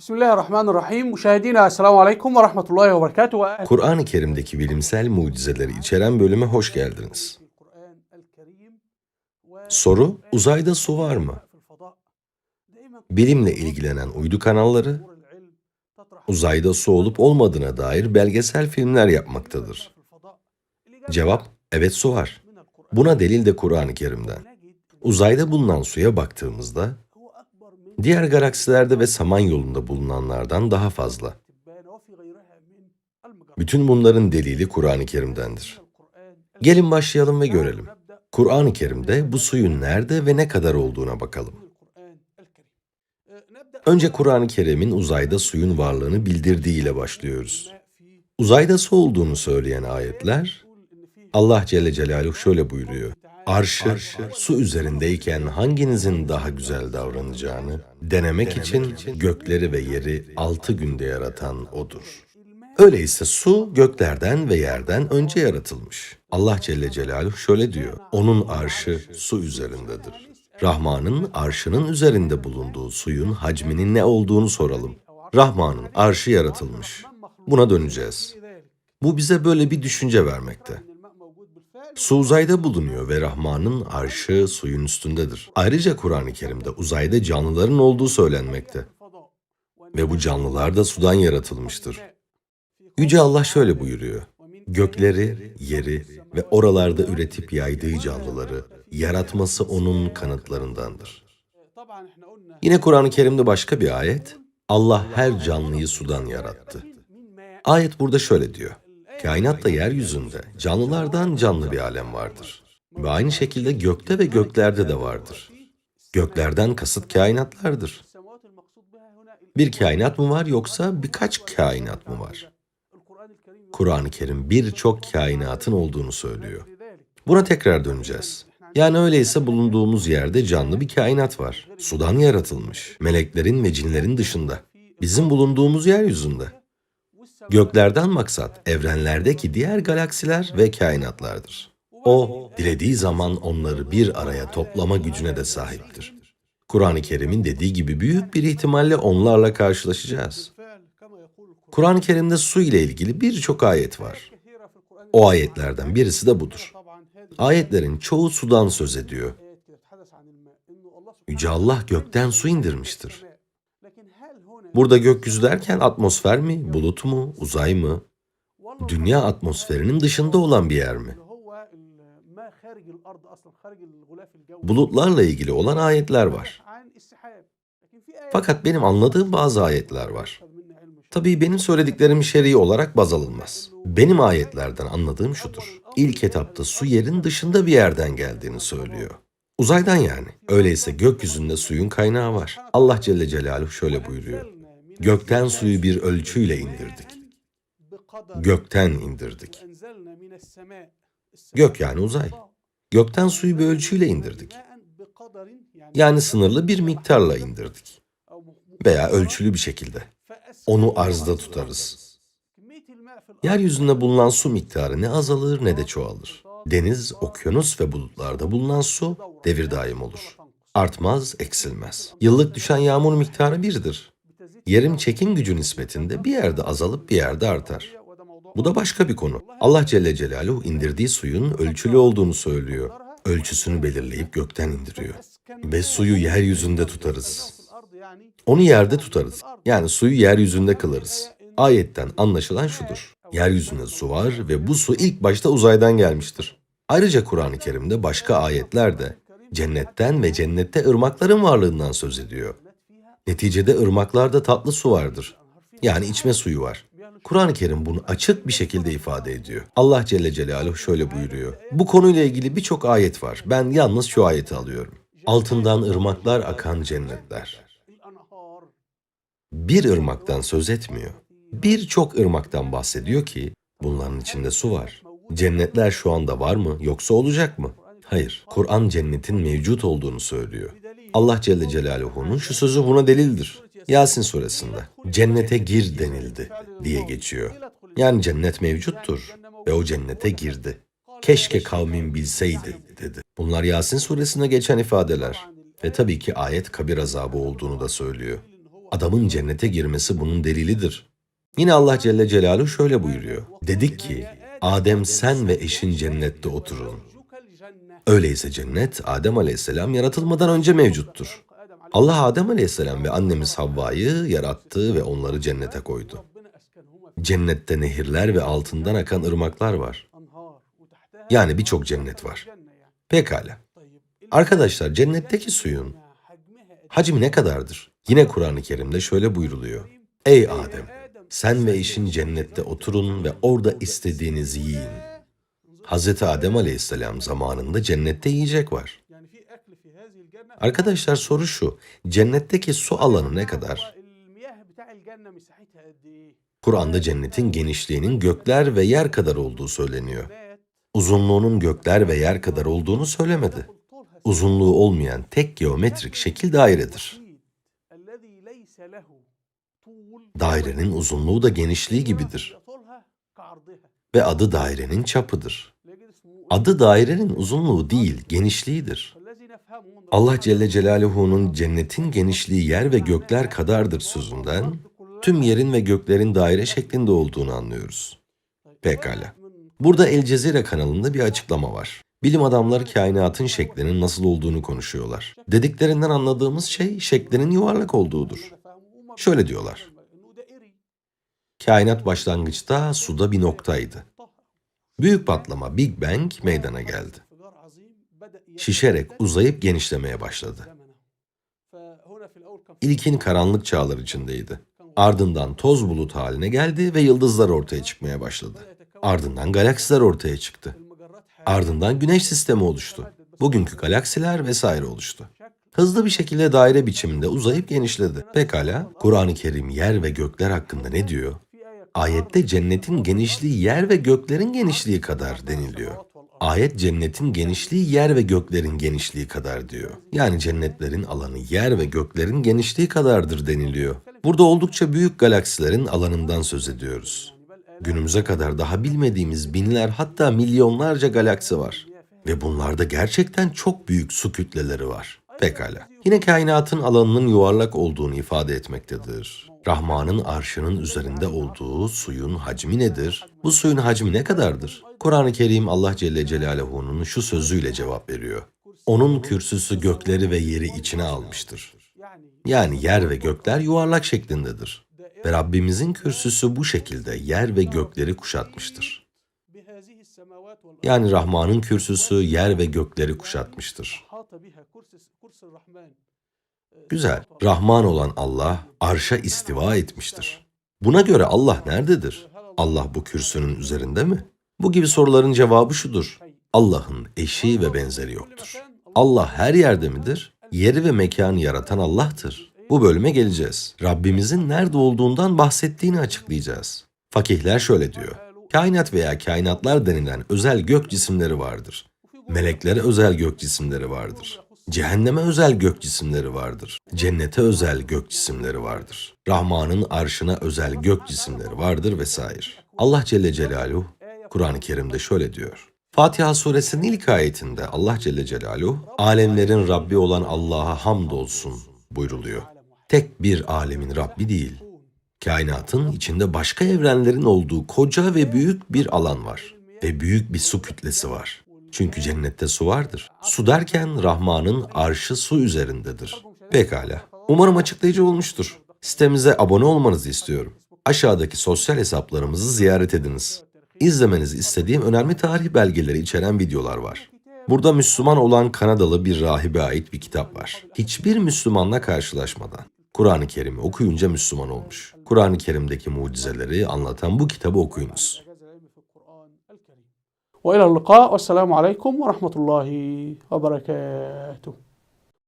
Bismillahirrahmanirrahim. Müşahidina Esselamu Aleyküm ve Rahmetullahi ve Berekatuhu. Kur'an-ı Kerim'deki bilimsel mucizeleri içeren bölüme hoş geldiniz. Soru, uzayda su var mı? Bilimle ilgilenen uydu kanalları, uzayda su olup olmadığına dair belgesel filmler yapmaktadır. Cevap, evet su var. Buna delil de Kur'an-ı Kerim'den. Uzayda bulunan suya baktığımızda, diğer galaksilerde ve Samanyolu'nda bulunanlardan daha fazla. Bütün bunların delili Kur'an-ı Kerim'dendir. Gelin başlayalım ve görelim. Kur'an-ı Kerim'de bu suyun nerede ve ne kadar olduğuna bakalım. Önce Kur'an-ı Kerim'in uzayda suyun varlığını bildirdiğiyle başlıyoruz. Uzayda su olduğunu söyleyen ayetler, Allah Celle Celaluhu şöyle buyuruyor. Arşı, su üzerindeyken hanginizin daha güzel davranacağını denemek için gökleri ve yeri altı günde yaratan O'dur. Öyleyse su göklerden ve yerden önce yaratılmış. Allah Celle Celaluhu şöyle diyor. Onun arşı su üzerindedir. Rahman'ın arşının üzerinde bulunduğu suyun hacminin ne olduğunu soralım. Rahman'ın arşı yaratılmış. Buna döneceğiz. Bu bize böyle bir düşünce vermekte. Su uzayda bulunuyor ve Rahman'ın arşı suyun üstündedir. Ayrıca Kur'an-ı Kerim'de uzayda canlıların olduğu söylenmekte. Ve bu canlılar da sudan yaratılmıştır. Yüce Allah şöyle buyuruyor. Gökleri, yeri ve oralarda üretip yaydığı canlıları yaratması onun kanıtlarındandır. Yine Kur'an-ı Kerim'de başka bir ayet, Allah her canlıyı sudan yarattı. Ayet burada şöyle diyor. Kainatta yeryüzünde canlılardan canlı bir alem vardır. Ve aynı şekilde gökte ve göklerde de vardır. Göklerden kasıt kainatlardır. Bir kainat mı var yoksa birkaç kainat mı var? Kur'an-ı Kerim birçok kainatın olduğunu söylüyor. Buna tekrar döneceğiz. Yani öyleyse bulunduğumuz yerde canlı bir kainat var. Sudan yaratılmış. Meleklerin ve cinlerin dışında. Bizim bulunduğumuz yeryüzünde. Göklerden maksat evrenlerdeki diğer galaksiler ve kainatlardır. O, dilediği zaman onları bir araya toplama gücüne de sahiptir. Kur'an-ı Kerim'in dediği gibi büyük bir ihtimalle onlarla karşılaşacağız. Kur'an-ı Kerim'de su ile ilgili birçok ayet var. O ayetlerden birisi de budur. Ayetlerin çoğu sudan söz ediyor. Yüce Allah gökten su indirmiştir. Burada gökyüzü derken atmosfer mi, bulut mu, uzay mı? Dünya atmosferinin dışında olan bir yer mi? Bulutlarla ilgili olan ayetler var. Fakat benim anladığım bazı ayetler var. Tabii benim söylediklerim şer'i olarak baz alınmaz. Benim ayetlerden anladığım şudur. İlk etapta su yerin dışında bir yerden geldiğini söylüyor. Uzaydan yani. Öyleyse gökyüzünde suyun kaynağı var. Allah Celle Celaluhu şöyle buyuruyor. Gökten suyu bir ölçüyle indirdik. Gökten indirdik. Gök yani uzay. Gökten suyu bir ölçüyle indirdik. Yani sınırlı bir miktarla indirdik. Veya ölçülü bir şekilde. Onu arzda tutarız. Yeryüzünde bulunan su miktarı ne azalır ne de çoğalır. Deniz, okyanus ve bulutlarda bulunan su devir daim olur. Artmaz, eksilmez. Yıllık düşen yağmur miktarı birdir. Yerin çekim gücü nispetinde bir yerde azalıp bir yerde artar. Bu da başka bir konu. Allah Celle Celaluhu indirdiği suyun ölçülü olduğunu söylüyor. Ölçüsünü belirleyip gökten indiriyor. Ve suyu yeryüzünde tutarız. Onu yerde tutarız. Yani suyu yeryüzünde kılarız. Ayetten anlaşılan şudur. Yeryüzünde su var ve bu su ilk başta uzaydan gelmiştir. Ayrıca Kur'an-ı Kerim'de başka ayetler de cennetten ve cennette ırmakların varlığından söz ediyor. Neticede ırmaklarda tatlı su vardır. Yani içme suyu var. Kur'an-ı Kerim bunu açık bir şekilde ifade ediyor. Allah Celle Celaluhu şöyle buyuruyor. Bu konuyla ilgili birçok ayet var. Ben yalnız şu ayeti alıyorum. Altından ırmaklar akan cennetler. Bir ırmaktan söz etmiyor. Birçok ırmaktan bahsediyor ki bunların içinde su var. Cennetler şu anda var mı yoksa olacak mı? Hayır. Kur'an cennetin mevcut olduğunu söylüyor. Allah Celle Celaluhu'nun şu sözü buna delildir. Yasin suresinde cennete gir denildi diye geçiyor. Yani cennet mevcuttur ve o cennete girdi. Keşke kavmin bilseydi dedi. Bunlar Yasin suresinde geçen ifadeler. Ve tabii ki ayet kabir azabı olduğunu da söylüyor. Adamın cennete girmesi bunun delilidir. Yine Allah Celle Celaluhu şöyle buyuruyor. Dedik ki, Adem sen ve eşin cennette oturun. Öyleyse cennet Adem Aleyhisselam yaratılmadan önce mevcuttur. Allah Adem Aleyhisselam ve annemiz Havva'yı yarattı ve onları cennete koydu. Cennette nehirler ve altından akan ırmaklar var. Yani birçok cennet var. Pekala. Arkadaşlar cennetteki suyun hacmi ne kadardır? Yine Kur'an-ı Kerim'de şöyle buyruluyor. Ey Adem! Sen ve eşin cennette oturun ve orada istediğinizi yiyin. Hazreti Adem Aleyhisselam zamanında cennette yiyecek var. Arkadaşlar soru şu. Cennetteki su alanı ne kadar? Kur'an'da cennetin genişliğinin gökler ve yer kadar olduğu söyleniyor. Uzunluğunun gökler ve yer kadar olduğunu söylemedi. Uzunluğu olmayan tek geometrik şekil dairedir. Dairenin uzunluğu da genişliği gibidir ve adı dairenin çapıdır. Adı dairenin uzunluğu değil, genişliğidir. Allah Celle Celaluhu'nun cennetin genişliği yer ve gökler kadardır sözünden tüm yerin ve göklerin daire şeklinde olduğunu anlıyoruz. Pekala. Burada El Cezire kanalında bir açıklama var. Bilim adamları kainatın şeklinin nasıl olduğunu konuşuyorlar. Dediklerinden anladığımız şey şeklinin yuvarlak olduğudur. Şöyle diyorlar. Kainat başlangıçta suda bir noktaydı. Büyük patlama Big Bang meydana geldi. Şişerek uzayıp genişlemeye başladı. İlkin karanlık çağlar içindeydi. Ardından toz bulut haline geldi ve yıldızlar ortaya çıkmaya başladı. Ardından galaksiler ortaya çıktı. Ardından güneş sistemi oluştu. Bugünkü galaksiler vesaire oluştu. Hızlı bir şekilde daire biçiminde uzayıp genişledi. Pekala, Kur'an-ı Kerim yer ve gökler hakkında ne diyor? Ayette cennetin genişliği yer ve göklerin genişliği kadar deniliyor. Ayet cennetin genişliği yer ve göklerin genişliği kadar diyor. Yani cennetlerin alanı yer ve göklerin genişliği kadardır deniliyor. Burada oldukça büyük galaksilerin alanından söz ediyoruz. Günümüze kadar daha bilmediğimiz binler hatta milyonlarca galaksi var. Ve bunlarda gerçekten çok büyük su kütleleri var. Pekala. Yine kainatın alanının yuvarlak olduğunu ifade etmektedir. Rahman'ın arşının üzerinde olduğu suyun hacmi nedir? Bu suyun hacmi ne kadardır? Kur'an-ı Kerim Allah Celle Celaluhu'nun şu sözüyle cevap veriyor. Onun kürsüsü gökleri ve yeri içine almıştır. Yani yer ve gökler yuvarlak şeklindedir. Ve Rabbimizin kürsüsü bu şekilde yer ve gökleri kuşatmıştır. Yani Rahman'ın kürsüsü yer ve gökleri kuşatmıştır. Güzel. Rahman olan Allah arşa istiva etmiştir. Buna göre Allah nerededir? Allah bu kürsünün üzerinde mi? Bu gibi soruların cevabı şudur. Allah'ın eşi ve benzeri yoktur. Allah her yerde midir? Yeri ve mekanı yaratan Allah'tır. Bu bölüme geleceğiz. Rabbimizin nerede olduğundan bahsettiğini açıklayacağız. Fakihler şöyle diyor. Kainat veya kainatlar denilen özel gök cisimleri vardır. Meleklere özel gök cisimleri vardır. Cehenneme özel gök cisimleri vardır. Cennete özel gök cisimleri vardır. Rahman'ın arşına özel gök cisimleri vardır vesaire. Allah Celle Celaluhu Kur'an-ı Kerim'de şöyle diyor. Fatiha suresinin ilk ayetinde Allah Celle Celaluhu alemlerin Rabbi olan Allah'a hamdolsun buyruluyor. Tek bir alemin Rabbi değil. Kainatın içinde başka evrenlerin olduğu koca ve büyük bir alan var. Ve büyük bir su kütlesi var. Çünkü cennette su vardır. Su derken Rahman'ın arşı su üzerindedir. Pekala. Umarım açıklayıcı olmuştur. Sitemize abone olmanızı istiyorum. Aşağıdaki sosyal hesaplarımızı ziyaret ediniz. İzlemenizi istediğim önemli tarih belgeleri içeren videolar var. Burada Müslüman olan Kanadalı bir rahibe ait bir kitap var. Hiçbir Müslümanla karşılaşmadan Kur'an-ı Kerim'i okuyunca Müslüman olmuş. Kur'an-ı Kerim'deki mucizeleri anlatan bu kitabı okuyunuz. وإلى اللقاء. والسلام عليكم ورحمة الله وبركاته.